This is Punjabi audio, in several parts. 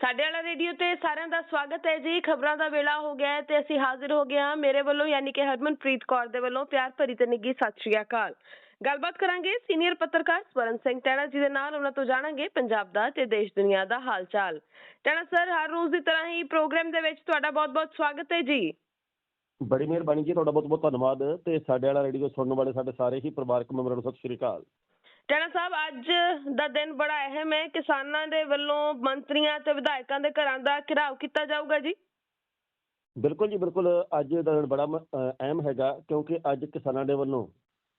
ਸਾਡੇ ਵਾਲਾ ਰੇਡੀਓ ਤੇ ਸਾਰਿਆਂ ਦਾ ਸਵਾਗਤ ਹੈ ਜੀ। ਖਬਰਾਂ ਦਾ ਵੇਲਾ ਹੋ ਗਿਆ ਹੈ ਤੇ ਅਸੀਂ ਹਾਜ਼ਰ ਹੋ ਗਏ ਹਾਂ ਮੇਰੇ ਵੱਲੋਂ, ਯਾਨੀ ਕਿ ਹਰਮਨਪ੍ਰੀਤ ਕੌਰ ਦੇ ਵੱਲੋਂ। ਪਿਆਰ ਭਰੀ ਤੇ ਨਿੱਗੀ ਸਤਿ ਸ਼੍ਰੀ ਅਕਾਲ। ਗੱਲਬਾਤ ਕਰਾਂਗੇ ਸੀਨੀਅਰ ਪੱਤਰਕਾਰ ਸਵਰਨ ਸਿੰਘ ਟੈਣਾ ਜੀ ਦੇ ਨਾਲ। ਉਹਨਾਂ ਤੋਂ ਜਾਣਾਂਗੇ ਪੰਜਾਬ ਦਾ ਤੇ ਦੇਸ਼ ਦੁਨੀਆ ਦਾ ਹਾਲ ਚਾਲ ਟੈਣਾ ਸਰ, ਹਰ ਰੋਜ਼ ਦੀ ਤਰ੍ਹਾਂ ਹੀ ਪ੍ਰੋਗਰਾਮ ਦੇ ਵਿੱਚ ਤੁਹਾਡਾ ਬਹੁਤ-ਬਹੁਤ ਸਵਾਗਤ ਹੈ ਜੀ। ਬੜੀ ਮਿਹਰਬਾਨੀ ਜੀ, ਤੁਹਾਡਾ ਬਹੁਤ ਬਹੁਤ ਧੰਨਵਾਦ ਤੇ ਸਾਡੇ ਵਾਲਾ ਰੇਡੀਓ ਸੁਣਨ ਵਾਲੇ ਸਾਡੇ ਸਾਰੇ ਹੀ ਪਰਿਵਾਰਕ ਮੈਂਬਰਾਂ ਨੂੰ ਸਤਿ ਸ਼੍ਰੀ ਅਕਾਲ। ਟੈਣਾ ਸਾਹਿਬ, ਅੱਜ ਦਾ ਦਿਨ ਬੜਾ ਅਹਿਮ ਹੈ। ਕਿਸਾਨਾਂ ਦੇ ਵੱਲੋਂ ਮੰਤਰੀਆਂ ਤੇ ਵਿਧਾਇਕਾਂ ਦੇ ਘਰਾਂ ਦਾ ਘਿਰਾਓ ਕੀਤਾ ਜਾਊਗਾ ਜੀ? ਬਿਲਕੁਲ ਜੀ, ਬਿਲਕੁਲ। ਅੱਜ ਦਾ ਦਿਨ ਬੜਾ ਅਹਿਮ ਹੈਗਾ, ਕਿਉਂਕਿ ਅੱਜ ਕਿਸਾਨਾਂ ਦੇ ਵੱਲੋਂ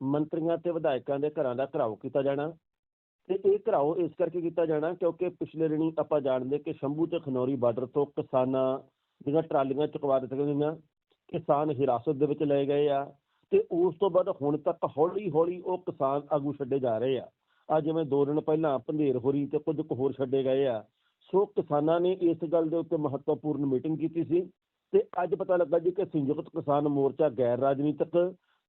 ਮੰਤਰੀਆਂ ਤੇ ਵਿਧਾਇਕਾਂ ਦੇ ਘਰਾਂ ਦਾ ਘਿਰਾਓ ਕੀਤਾ ਜਾਣਾ। ਤੇ ਇਹ ਘਿਰਾਓ ਇਸ ਕਰਕੇ ਕੀਤਾ ਜਾਣਾ ਕਿਉਂਕਿ ਪਿਛਲੇ ਦਿਨੀ ਆਪਾਂ ਜਾਣਦੇ ਕਿ ਸ਼ੰਭੂ ਤੇ ਖਨੌਰੀ ਬਾਰਡਰ ਤੋਂ ਕਿਸਾਨਾਂ ਦੀਆਂ ਟਰਾਲੀਆਂ ਚੁਕਵਾ ਦਿੱਤੀਆਂ ਗਈਆਂ। ਕਿਸਾਨ ਹਿਰਾਸਤ ਦੇ ਵਿੱਚ ਲਏ ਗਏ ਆ। ਤੇ ਉਸ ਤੋਂ ਬਾਅਦ ਹੁਣ ਤੱਕ ਹੌਲੀ ਹੌਲੀ ਉਹ ਕਿਸਾਨ ਆਗੂ ਛੱਡੇ ਜਾ ਰਹੇ ਆ। ਆ ਜਿਵੇਂ ਦੋ ਦਿਨ ਪਹਿਲਾਂ ਪੰਧੇਰ ਹੋਰੀ ਤੇ ਕੁਝ ਕੁ ਹੋਰ ਛੱਡੇ ਗਏ ਆ। ਸੋ ਕਿਸਾਨਾਂ ਨੇ ਇਸ ਗੱਲ ਦੇ ਉੱਤੇ ਮਹੱਤਵਪੂਰਨ ਮੀਟਿੰਗ ਕੀਤੀ ਸੀ ਤੇ ਅੱਜ ਪਤਾ ਲੱਗਾ ਜੀ ਕਿ ਸੰਯੁਕਤ ਕਿਸਾਨ ਮੋਰਚਾ ਗੈਰ ਰਾਜਨੀਤਿਕ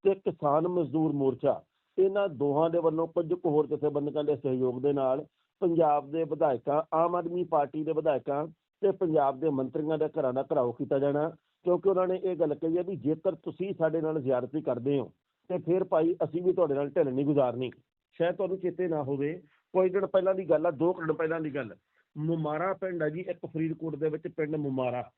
ਤੇ ਕਿਸਾਨ ਮਜ਼ਦੂਰ ਮੋਰਚਾ, ਇਹਨਾਂ ਦੋਹਾਂ ਦੇ ਵੱਲੋਂ ਕੁਝ ਕੁ ਹੋਰ ਜਥੇਬੰਦੀਆਂ ਦੇ ਸਹਿਯੋਗ ਦੇ ਨਾਲ ਪੰਜਾਬ ਦੇ ਵਿਧਾਇਕਾਂ, ਆਮ ਆਦਮੀ ਪਾਰਟੀ ਦੇ ਵਿਧਾਇਕਾਂ ਤੇ ਪੰਜਾਬ ਦੇ ਮੰਤਰੀਆਂ ਦੇ ਘਰਾਂ ਦਾ ਘਰਾਓ ਕੀਤਾ ਜਾਣਾ। ਕਿਉਂਕਿ ਉਹਨਾਂ ਨੇ ਇਹ ਗੱਲ ਕਹੀ ਹੈ ਵੀ ਜੇਕਰ ਤੁਸੀਂ ਸਾਡੇ ਨਾਲ ਜ਼ਿਆਰਤੀ ਕਰਦੇ ਹੋ, ਤੇ ਫਿਰ ਭਾਈ ਅਸੀਂ ਵੀ ਤੁਹਾਡੇ ਨਾਲ ਢਿੱਲ ਨਹੀਂ ਗੁਜ਼ਾਰਨੀ। ਸ਼ਾਇਦ ਤੁਹਾਨੂੰ ਚੇਤੇ ਨਾ ਹੋਵੇ, ਕੋਈ ਦਿਨ ਪਹਿਲਾਂ ਦੀ ਗੱਲ ਆ, ਦੋ ਕੁ ਪਹਿਲਾਂ ਦੀ ਗੱਲ। ਮੁਮਾਰਾ ਪਿੰਡ ਹੈ ਜੀ, ਇੱਕ ਫਰੀਦਕੋਟ ਦੇ ਵਿੱਚ ਪਿੰਡ ਮੁਮਾਰਾ।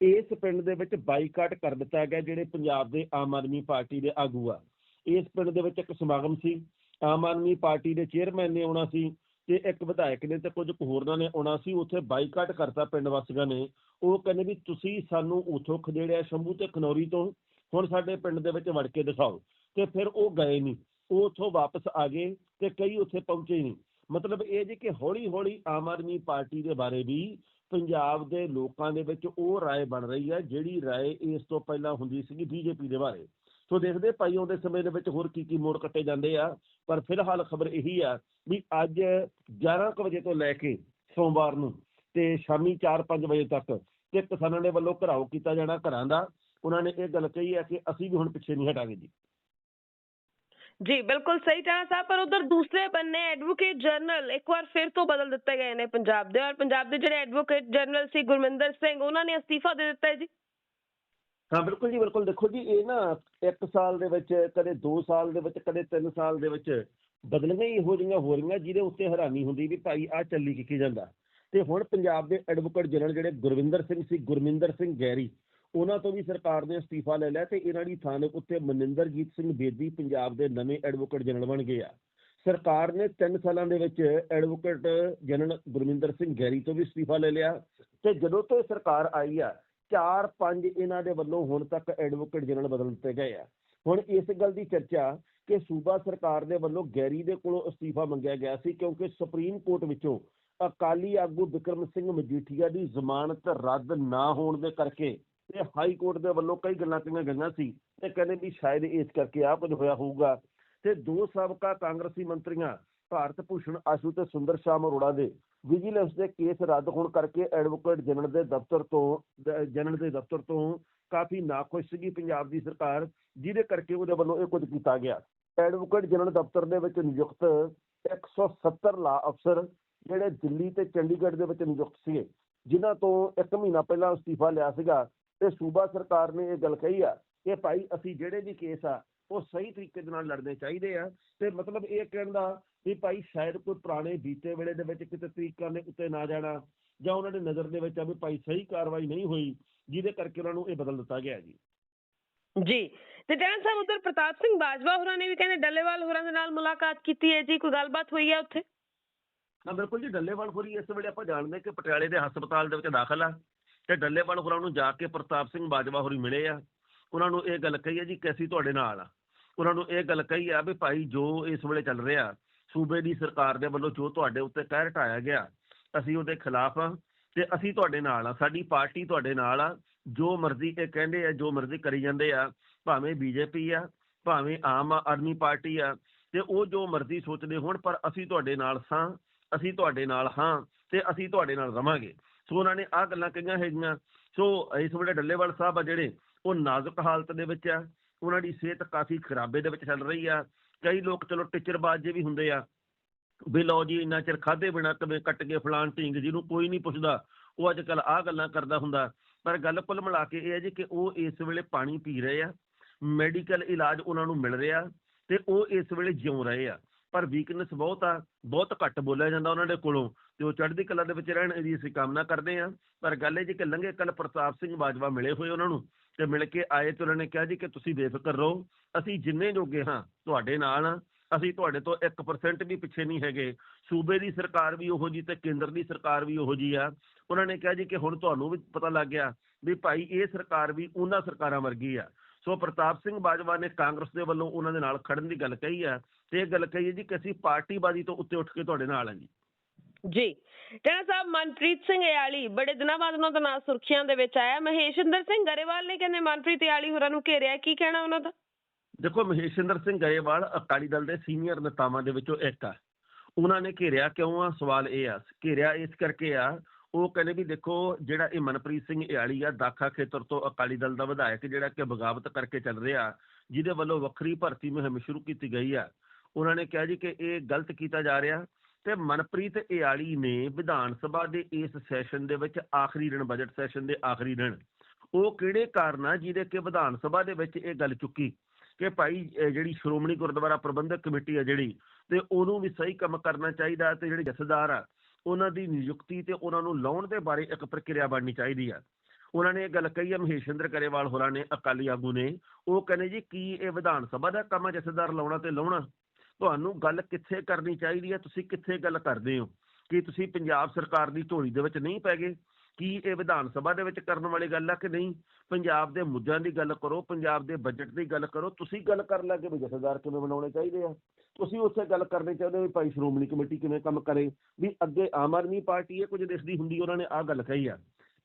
ਇਸ ਪਿੰਡ ਦੇ ਵਿੱਚ ਬਾਈਕਾਟ ਕਰ ਦਿੱਤਾ ਗਿਆ, ਜਿਹੜੇ ਪੰਜਾਬ ਦੇ ਆਮ ਆਦਮੀ ਪਾਰਟੀ ਦੇ ਆਗੂ ਆ। ਇਸ ਪਿੰਡ ਦੇ ਵਿੱਚ ਇੱਕ ਸਮਾਗਮ ਸੀ। ਆਮ ਆਦਮੀ ਪਾਰਟੀ ਦੇ ਚੇਅਰਮੈਨ ਨੇ ਆਉਣਾ ਸੀ ਤੇ ਇੱਕ ਵਿਧਾਇਕ ਨੇ ਤੇ ਕੁਝ ਹੋਰਨਾਂ ਨੇ ਆਉਣਾ ਸੀ। ਉੱਥੇ ਬਾਈਕਾਟ ਕਰਤਾ ਪਿੰਡ ਵਾਸੀਆਂ ਨੇ। ਉਹ ਕਹਿੰਦੇ ਵੀ ਤੁਸੀਂ ਸਾਨੂੰ ਉਥੋਂ ਖਦੇੜਿਆ ਸ਼ੰਭੂ ਤੇ ਖਨੌਰੀ ਤੋਂ ਹੁਣ ਸਾਡੇ ਪਿੰਡ ਦੇ ਵਿੱਚ ਵੜ ਕੇ ਦਿਖਾਓ ਤੇ ਫਿਰ ਉਹ ਗਏ ਨਹੀਂ ਉਹ ਉਥੋਂ ਵਾਪਸ ਆ ਗਏ ਤੇ ਕਈ ਉੱਥੇ ਪਹੁੰਚੇ ਹੀ ਨਹੀਂ ਮਤਲਬ ਇਹ ਜੀ ਕਿ ਹੌਲੀ ਹੌਲੀ ਆਮ ਆਦਮੀ ਪਾਰਟੀ ਦੇ ਬਾਰੇ ਵੀ ਪੰਜਾਬ ਦੇ ਲੋਕਾਂ ਦੇ ਵਿੱਚ ਉਹ رائے ਬਣ ਰਹੀ ਹੈ ਜਿਹੜੀ رائے ਇਸ ਤੋਂ ਪਹਿਲਾਂ ਹੁੰਦੀ ਸੀਗੀ ਬੀਜੇਪੀ ਦੇ ਬਾਰੇ ਸੋ ਦੇਖਦੇ ਭਾਈ ਆਉਂਦੇ ਸਮੇਂ ਦੇ ਵਿੱਚ ਹੋਰ ਕੀ ਕੀ ਮੋੜ ਕੱਟੇ ਜਾਂਦੇ ਆ ਪਰ ਫਿਲਹਾਲ ਖਬਰ ਇਹੀ ਆ ਵੀ ਅੱਜ 11 ਕੁ ਵਜੇ ਤੋਂ ਲੈ ਕੇ ਸੋਮਵਾਰ ਨੂੰ ਤੇ ਸ਼ਾਮੀ 4-5 ਵਜੇ ਤੱਕ ਤੇ ਕਿਸਾਨਾਂ ਦੇ ਵੱਲੋਂ ਘਰਾਓ ਕੀਤਾ ਜਾਣਾ ਘਰਾਂ ਦਾ ਉਹਨਾਂ ਨੇ ਇਹ ਗੱਲ ਕਹੀ ਹੈ ਕਿ ਅਸੀਂ ਵੀ ਹੁਣ ਪਿੱਛੇ ਨਹੀਂ ਹਟਾਂਗੇ ਜੀ। ਜੀ ਬਿਲਕੁਲ ਸਹੀ ਟਾਣਾ ਸਾਹਿਬ ਪਰ ਉਧਰ ਦੂਸਰੇ ਬੰਨੇ ਐਡਵੋਕੇਟ ਜਨਰਲ ਇੱਕ ਵਾਰ ਫਿਰ ਤੋਂ ਬਦਲ ਦਿੱਤੇ ਗਏ ਨੇ ਪੰਜਾਬ ਦੇ ਔਰ ਪੰਜਾਬ ਦੇ ਜਿਹੜੇ ਐਡਵੋਕੇਟ ਜਨਰਲ ਸੀ ਗੁਰਮਿੰਦਰ ਸਿੰਘ ਉਹਨਾਂ ਨੇ ਅਸਤੀਫਾ ਦੇ ਦਿੱਤਾ ਹੈ ਜੀ। ਹਾਂ ਬਿਲਕੁਲ ਜੀ ਬਿਲਕੁਲ। ਦੇਖੋ ਜੀ ਇਹ ਨਾ ਇੱਕ ਸਾਲ ਦੇ ਵਿੱਚ ਕਦੇ 2 ਸਾਲ ਦੇ ਵਿੱਚ ਕਦੇ 3 ਸਾਲ ਦੇ ਵਿੱਚ ਬਦਲੀਆਂ ਹੀ ਇਹੋ ਜਿਹੀਆਂ ਹੋ ਰਹੀਆਂ ਜਿਹਦੇ ਉੱਤੇ ਹੈਰਾਨੀ ਹੁੰਦੀ ਵੀ ਭਾਈ ਆ ਚੱਲੀ ਕੀ ਕੀ ਜਾਂਦਾ। ਤੇ ਹੁਣ ਪੰਜਾਬ ਦੇ ਐਡਵੋਕੇਟ ਜਨਰਲ ਜਿਹੜੇ ਗੁਰਵਿੰਦਰ ਸਿੰਘ ਸੀ, ਗੁਰਮਿੰਦਰ ਸਿੰਘ ਗੈਰੀ, ਉਹਨਾਂ ਤੋਂ ਵੀ ਸਰਕਾਰ ਨੇ ਅਸਤੀਫਾ ਲੈ ਲਿਆ ਤੇ ਇਹਨਾਂ ਦੀ ਥਾਂ ਦੇ ਉੱਤੇ ਮਨਿੰਦਰਜੀਤ ਸਿੰਘ ਬੇਦੀ ਪੰਜਾਬ ਦੇ ਨਵੇਂ ਐਡਵੋਕੇਟ ਜਨਰਲ ਬਣ ਗਏ ਆ। ਸਰਕਾਰ ਨੇ 3 ਸਾਲਾਂ ਦੇ ਵਿੱਚ advocate general Gurminder Singh Garry ਤੋਂ ਵੀ ਅਸਤੀਫਾ ਲੈ ਲਿਆ ਤੇ ਜਦੋਂ ਤੋਂ ਸਰਕਾਰ ਆਈ ਆ, ਚਾਰ ਪੰਜ ਇਹਨਾਂ ਦੇ ਵੱਲੋਂ ਹੁਣ ਤੱਕ ਐਡਵੋਕੇਟ ਜਨਰਲ ਬਦਲ ਦਿੱਤੇ ਗਏ ਆ। ਹੁਣ ਇਸ ਗੱਲ ਦੀ ਚਰਚਾ ਕਿ ਸੂਬਾ ਸਰਕਾਰ ਦੇ ਵੱਲੋਂ ਗੈਰੀ ਦੇ ਕੋਲੋਂ ਅਸਤੀਫਾ ਮੰਗਿਆ ਗਿਆ ਸੀ ਕਿਉਂਕਿ ਸੁਪਰੀਮ ਕੋਰਟ ਵਿੱਚੋਂ ਅਕਾਲੀ ਆਗੂ ਵਿਕਰਮ ਸਿੰਘ ਮਜੀਠੀਆ ਦੀ ਜ਼ਮਾਨਤ ਰੱਦ ਨਾ ਹੋਣ ਦੇ ਕਰਕੇ ਤੇ ਹਾਈ ਕੋਰਟ ਦੇ ਵੱਲੋਂ ਕਈ ਗੱਲਾਂ ਕਹੀਆਂ ਗਈਆਂ ਸੀ ਤੇ ਕਹਿੰਦੇ ਵੀ ਸ਼ਾਇਦ ਇਸ ਕਰਕੇ ਆ ਕੁਝ ਹੋਇਆ ਹੋਊਗਾ। ਤੇ ਦੋ ਸਾਬਕਾ ਕਾਂਗਰਸੀ ਮੰਤਰੀਆਂ ਭਾਰਤ ਭੂਸ਼ਣ ਆਸ਼ੂ ਤੇ ਸੁੰਦਰ ਸ਼ਾਮ ਅਰੋੜਾ ਦੇ ਵਿਜੀਲੈਂਸ ਦੇ ਕੇਸ ਰੱਦ ਹੋਣ ਕਰਕੇ ਐਡਵੋਕੇਟ ਜਨਰਲ ਦੇ ਦਫ਼ਤਰ ਤੋਂ, ਜਨਰਲ ਦੇ ਦਫ਼ਤਰ ਤੋਂ ਕਾਫੀ ਨਾਖੁਸ਼ ਸੀਗੀ ਪੰਜਾਬ ਦੀ ਸਰਕਾਰ, ਜਿਹਦੇ ਕਰਕੇ ਉਹਦੇ ਵੱਲੋਂ ਇਹ ਕੁਝ ਕੀਤਾ ਗਿਆ। ਐਡਵੋਕੇਟ ਜਨਰਲ ਦਫ਼ਤਰ ਦੇ ਵਿੱਚ ਨਿਯੁਕਤ 170 ਲਾ ਅਫਸਰ ਜਿਹੜੇ ਦਿੱਲੀ ਤੇ ਚੰਡੀਗੜ੍ਹ ਦੇ ਵਿੱਚ ਨਿਯੁਕਤ ਸੀਗੇ, ਜਿਨ੍ਹਾਂ ਤੋਂ ਇੱਕ ਮਹੀਨਾ ਪਹਿਲਾਂ ਅਸਤੀਫਾ ਲਿਆ ਸੀਗਾ, ਤੇ ਸੂਬਾ ਸਰਕਾਰ ਨੇ ਇਹ ਗੱਲ ਕਹੀ ਆ ਕਿ ਭਾਈ ਅਸੀਂ ਜਿਹੜੇ ਵੀ ਕੇਸ ਆ, ਉਹ ਸਹੀ ਤਰੀਕੇ ਦੇ ਨਾਲ ਲੜਨੇ ਚਾਹੀਦੇ ਆ, ਤੇ ਮਤਲਬ ਇਹ ਕਹਿਣ ਦਾ ਵੀ ਭਾਈ ਸ਼ਾਇਦ ਕੋਈ ਪੁਰਾਣੇ ਬੀਤੇ ਵੇਲੇ ਦੇ ਵਿੱਚ ਕਿਤੇ ਤਰੀਕਾਂ ਦੇ ਉੱਤੇ ਨਾ ਜਾਣਾ, ਜਾਂ ਉਹਨਾਂ ਦੀ ਨਜ਼ਰ ਦੇ ਵਿੱਚ ਆ ਵੀ ਭਾਈ ਸਹੀ ਕਾਰਵਾਈ ਨਹੀਂ ਹੋਈ, ਜਿਹਦੇ ਕਰਕੇ ਉਹਨਾਂ ਨੂੰ ਇਹ ਬਦਲ ਦਿੱਤਾ ਗਿਆ ਜੀ। ਜੀ, ਤੇ ਟਾਣਾ ਸਾਹਿਬ ਉਧਰ ਪ੍ਰਤਾਪ ਸਿੰਘ ਬਾਜਵਾ ਹੋਰਾਂ ਨੇ ਵੀ ਕਹਿੰਦੇ ਡੱਲੇਵਾਲ ਹੋਰਾਂ ਦੇ ਨਾਲ ਮੁਲਾਕਾਤ ਕੀਤੀ ਹੈ ਜੀ, ਕੋਈ ਗੱਲਬਾਤ ਹੋਈ ਹੈ ਉੱਥੇ? ਹਾਂ, ਬਿਲਕੁਲ ਜੀ ਡੱਲੇਵਾਲ ਖੁਰੀ ਇਸ ਵੇਲੇ ਆਪਾਂ ਜਾਣਦੇ ਕਿ ਪਟਿਆਲੇ ਦੇ ਹਸਪਤਾਲ ਦੇ ਵਿੱਚ ਦਾਖਲ ਆ ਤੇ ਡੱਲੇਵਾਲ ਹੋਰਾਂ ਨੂੰ ਜਾ ਕੇ ਪ੍ਰਤਾਪ ਸਿੰਘ ਬਾਜਵਾ ਹੋਰੀ ਮਿਲੇ ਆ। ਉਹਨਾਂ ਨੂੰ ਇਹ ਗੱਲ ਕਹੀ ਹੈ ਜੀ ਕਿ ਅਸੀਂ ਤੁਹਾਡੇ ਨਾਲ ਆ। ਉਹਨਾਂ ਨੂੰ ਇਹ ਗੱਲ ਕਹੀ ਆ ਵੀ ਭਾਈ ਜੋ ਇਸ ਵੇਲੇ ਚੱਲ ਰਿਹਾ, ਸੂਬੇ ਦੀ ਸਰਕਾਰ ਦੇ ਵੱਲੋਂ ਜੋ ਤੁਹਾਡੇ ਉੱਤੇ ਕਹਿਰ ਢਾਇਆ ਗਿਆ, ਅਸੀਂ ਉਹਦੇ ਖਿਲਾਫ ਆ ਤੇ ਅਸੀਂ ਤੁਹਾਡੇ ਨਾਲ ਆ, ਸਾਡੀ ਪਾਰਟੀ ਤੁਹਾਡੇ ਨਾਲ ਆ। ਜੋ ਮਰਜ਼ੀ ਇਹ ਕਹਿੰਦੇ ਆ, ਜੋ ਮਰਜ਼ੀ ਕਰੀ ਜਾਂਦੇ ਆ, ਭਾਵੇਂ ਬੀਜੇਪੀ ਆ, ਭਾਵੇਂ ਆਮ ਆਦਮੀ ਪਾਰਟੀ ਆ, ਤੇ ਉਹ ਜੋ ਮਰਜ਼ੀ ਸੋਚਦੇ ਹੋਣ, ਪਰ ਅਸੀਂ ਤੁਹਾਡੇ ਨਾਲ ਸਾਂ। ਅਸੀਂ ਤੁਹਾਡੇ ਨਾਲ ਹਾਂ ਤੇ ਅਸੀਂ ਤੁਹਾਡੇ ਨਾਲ ਰਵਾਂਗੇ। ਸੋ ਉਹਨਾਂ ਨੇ ਆਹ ਗੱਲਾਂ ਕਹੀਆਂ ਹੈਗੀਆਂ। ਸੋ ਇਸ ਵੇਲੇ ਡੱਲੇਵਾਲ ਸਾਹਿਬ ਆ ਜਿਹੜੇ, ਉਹ ਨਾਜ਼ੁਕ ਹਾਲਤ ਦੇ ਵਿੱਚ ਆ। ਉਹਨਾਂ ਦੀ ਸਿਹਤ ਕਾਫੀ ਖਰਾਬੇ ਦੇ ਵਿੱਚ ਚੱਲ ਰਹੀ ਆ। ਕਈ ਲੋਕ ਚਲੋ ਟਿਚਰਬਾਜ਼ ਜੇ ਵੀ ਹੁੰਦੇ ਆ। ਵੀ ਲਓ ਜੀ, ਇੰਨਾ ਚਿਰ ਖਾਦੇ ਬਿਨਾ ਕਦੇ ਕੱਟ ਕੇ ਫਲਾਨ ਢੀਂਗ ਜਿਹਨੂੰ ਕੋਈ ਨਹੀਂ ਪੁੱਛਦਾ। ਉਹ ਅੱਜ ਕੱਲ ਆਹ ਗੱਲਾਂ ਕਰਦਾ ਹੁੰਦਾ। ਪਰ ਗੱਲ ਕੁੱਲ ਮਿਲਾ ਕੇ ਇਹ ਹੈ ਜੀ ਕਿ ਉਹ ਇਸ ਵੇਲੇ ਪਾਣੀ ਪੀ ਰਹੇ ਆ। ਮੈਡੀਕਲ ਇਲਾਜ ਉਹਨਾਂ ਨੂੰ ਮਿਲ ਰਿਹਾ ਤੇ ਉਹ ਇਸ ਵੇਲੇ ਜਿਉਂ ਰਹੇ ਆ। ਪਰ ਵੀਕਨੈਸ ਬਹੁਤ ਆ, ਬਹੁਤ ਘੱਟ ਬੋਲਿਆ ਜਾਂਦਾ ਉਹਨਾਂ ਦੇ ਕੋਲੋਂ ਤੇ ਉਹ ਚੜ੍ਹਦੀ ਕਲਾ ਦੇ ਵਿੱਚ ਰਹਿਣ ਦੀ ਅਸੀਂ ਕਾਮਨਾ ਕਰਦੇ ਆ ਪਰ ਗੱਲ ਇਹ ਜੀ ਕਿ ਲੰਘੇ ਕੱਲ ਪ੍ਰਤਾਪ ਸਿੰਘ ਬਾਜਵਾ ਮਿਲੇ ਹੋਏ ਉਹਨਾਂ ਨੂੰ ਤੇ ਮਿਲ ਕੇ ਆਏ ਤੇ ਉਹਨਾਂ ਨੇ ਕਿਹਾ ਜੀ ਕਿ ਤੁਸੀਂ ਬੇਫਿਕਰ ਰਹੋ, ਅਸੀਂ ਜਿੰਨੇ ਜੋਗੇ ਹਾਂ ਤੁਹਾਡੇ ਨਾਲ ਆ ਅਸੀਂ ਤੁਹਾਡੇ ਤੋਂ 1% ਵੀ ਪਿੱਛੇ ਨਹੀਂ ਹੈਗੇ। ਸੂਬੇ ਦੀ ਸਰਕਾਰ ਵੀ ਉਹੋ ਜੀ ਤੇ ਕੇਂਦਰ ਦੀ ਸਰਕਾਰ ਵੀ ਉਹੋ ਜੀ ਆ। ਉਹਨਾਂ ਨੇ ਕਿਹਾ ਜੀ ਕਿ ਹੁਣ ਤੁਹਾਨੂੰ ਵੀ ਪਤਾ ਲੱਗ ਗਿਆ ਵੀ ਭਾਈ ਇਹ ਸਰਕਾਰ ਵੀ ਉਹਨਾਂ ਸਰਕਾਰਾਂ ਵਰਗੀ ਆ। ਸੋ ਪ੍ਰਤਾਪ ਸਿੰਘ ਬਾਜਵਾ ਨੇ ਕਾਂਗਰਸ ਦੇ ਵੱਲੋਂ ਉਹਨਾਂ ਦੇ ਨਾਲ ਖੜਨ ਦੀ ਗੱਲ ਕਹੀ ਆ ਤੇ ਇਹ ਗੱਲ ਕਹੀ ਹੈ ਜੀ ਕਿ ਅਸੀਂ ਪਾਰਟੀਬਾਜ਼ੀ ਤੋਂ ਉੱਤੇ ਉੱਠ ਕੇ ਤੁਹਾਡੇ ਨਾਲ ਆ ਜੀ। ਜੀ। ਟੈਣਾ ਸਾਹਿਬ ਮਨਪ੍ਰੀਤ ਸਿੰਘ ਇਆਲੀ ਬੜੇ ਦਿਨਾਂ ਬਾਅਦ ਉਹਨਾਂ ਦਾ ਨਾਂ ਸੁਰਖੀਆਂ ਦੇ ਵਿੱਚ ਆਇਆ। ਮਹੇਸ਼ਿੰਦਰ ਸਿੰਘ ਗਰੇਵਾਲ ਨੇ ਕਹਿੰਦੇ ਮਨਪ੍ਰੀਤ ਇਆਲੀ ਹੋਰਾਂ ਨੂੰ ਘੇਰਿਆ। ਕੀ ਕਹਿਣਾ ਉਹਨਾਂ ਦਾ? ਦੇਖੋ ਮਹੇਸ਼ਿੰਦਰ ਸਿੰਘ ਗਰੇਵਾਲ ਅਕਾਲੀ ਦਲ ਦੇ ਸੀਨੀਅਰ ਨੇਤਾਵਾਂ ਦੇ ਵਿੱਚੋਂ ਇੱਕ ਆ। ਉਹਨਾਂ ਨੇ ਘੇਰਿਆ ਕਿਉਂ ਆ? ਸਵਾਲ ਇਹ ਆ। ਘੇਰਿਆ ਇਸ ਕਰਕੇ ਆ ਉਹ ਕਹਿੰਦੇ ਵੀ ਦੇਖੋ ਜਿਹੜਾ ਇਹ ਮਨਪ੍ਰੀਤ ਸਿੰਘ ਇਆਲੀ ਆ ਦਾਖਾ ਖੇਤਰ ਤੋਂ ਅਕਾਲੀ ਦਲ ਦਾ ਵਿਧਾਇਕ ਜਿਹੜਾ ਕਿ ਬਗਾਵਤ ਕਰਕੇ ਚੱਲ ਰਿਹਾ ਜਿਹਦੇ ਵੱਲੋਂ ਵੱਖਰੀ ਭਰਤੀ ਮੁਹਿੰਮ ਸ਼ੁਰੂ ਕੀਤੀ ਗਈ ਆ। ਉਹਨਾਂ ਨੇ ਕਿਹਾ ਜੀ ਕਿ ਇਹ ਗਲਤ ਕੀਤਾ ਜਾ ਰਿਹਾ ਤੇ ਮਨਪ੍ਰੀਤ ਇਆਲੀ ਨੇ ਵਿਧਾਨ ਸਭਾ ਦੇ ਇਸ ਸੈਸ਼ਨ ਦੇ ਵਿੱਚ ਆਖਰੀ ਦਿਨ ਬਜਟ ਸੈਸ਼ਨ ਦੇ ਆਖਰੀ ਦਿਨ, ਉਹ ਕਿਹੜੇ ਕਾਰਨ ਆ ਜਿਹਦੇ ਕਿ ਵਿਧਾਨ ਸਭਾ ਦੇ ਵਿੱਚ ਇਹ ਗੱਲ ਚੁੱਕੀ ਕਿ ਭਾਈ ਜਿਹੜੀ ਸ਼੍ਰੋਮਣੀ ਗੁਰਦੁਆਰਾ ਪ੍ਰਬੰਧਕ ਕਮੇਟੀ ਆ ਜਿਹੜੀ ਤੇ ਉਹਨੂੰ ਵੀ ਸਹੀ ਕੰਮ ਕਰਨਾ ਚਾਹੀਦਾ ਤੇ ਜਿਹੜੇ ਜਥੇਦਾਰ ਆ, ਉਹਨਾਂ ਦੀ ਨਿਯੁਕਤੀ ਤੇ ਉਹਨਾਂ ਨੂੰ ਲਾਉਣ ਦੇ ਬਾਰੇ ਇੱਕ ਪ੍ਰਕਿਰਿਆ ਬਣਨੀ ਚਾਹੀਦੀ ਆ। ਉਹਨਾਂ ਨੇ ਇਹ ਗੱਲ ਕਹੀ ਆ ਮਹੇਸ਼ਿੰਦਰ ਕਰੇਵਾਲ ਹੋਰਾਂ ਨੇ ਅਕਾਲੀ ਆਗੂ ਨੇ, ਉਹ ਕਹਿੰਦੇ ਜੀ ਕੀ ਇਹ ਵਿਧਾਨ ਸਭਾ ਦਾ ਕੰਮ ਆ ਜਥੇਦਾਰ ਲਾਉਣਾ ਤੇ ਲਾਉਣਾ? ਤੁਹਾਨੂੰ ਗੱਲ ਕਿੱਥੇ ਕਰਨੀ ਚਾਹੀਦੀ ਹੈ, ਤੁਸੀਂ ਕਿੱਥੇ ਗੱਲ ਕਰਦੇ ਹੋ? ਕੀ ਤੁਸੀਂ ਪੰਜਾਬ ਸਰਕਾਰ ਦੀ ਝੋਲੀ ਦੇ ਵਿੱਚ ਨਹੀਂ ਪੈ ਗਏ? ਕੀ ਇਹ ਵਿਧਾਨ ਸਭਾ ਦੇ ਵਿੱਚ ਕਰਨ ਵਾਲੀ ਗੱਲ ਆ ਕਿ ਨਹੀਂ? ਪੰਜਾਬ ਦੇ ਮੁੱਦਿਆਂ ਦੀ ਗੱਲ ਕਰੋ, ਪੰਜਾਬ ਦੇ ਬਜਟ ਦੀ ਗੱਲ ਕਰੋ, ਤੁਸੀਂ ਗੱਲ ਕਰ ਲੱਗੇ ਵੀ ਜਥੇਦਾਰ ਕਿਵੇਂ ਬਣਾਉਣੇ ਚਾਹੀਦੇ ਆ? ਤੁਸੀਂ ਉੱਥੇ ਗੱਲ ਕਰਨੀ ਚਾਹੁੰਦੇ ਹੋ ਵੀ ਭਾਈ ਸ਼੍ਰੋਮਣੀ ਕਮੇਟੀ ਕਿਵੇਂ ਕੰਮ ਕਰੇ? ਵੀ ਅੱਗੇ ਆਮ ਆਦਮੀ ਪਾਰਟੀ ਇਹ ਕੁਝ ਦੇਖਦੀ ਹੁੰਦੀ, ਉਹਨਾਂ ਨੇ ਆਹ ਗੱਲ ਕਹੀ ਆ।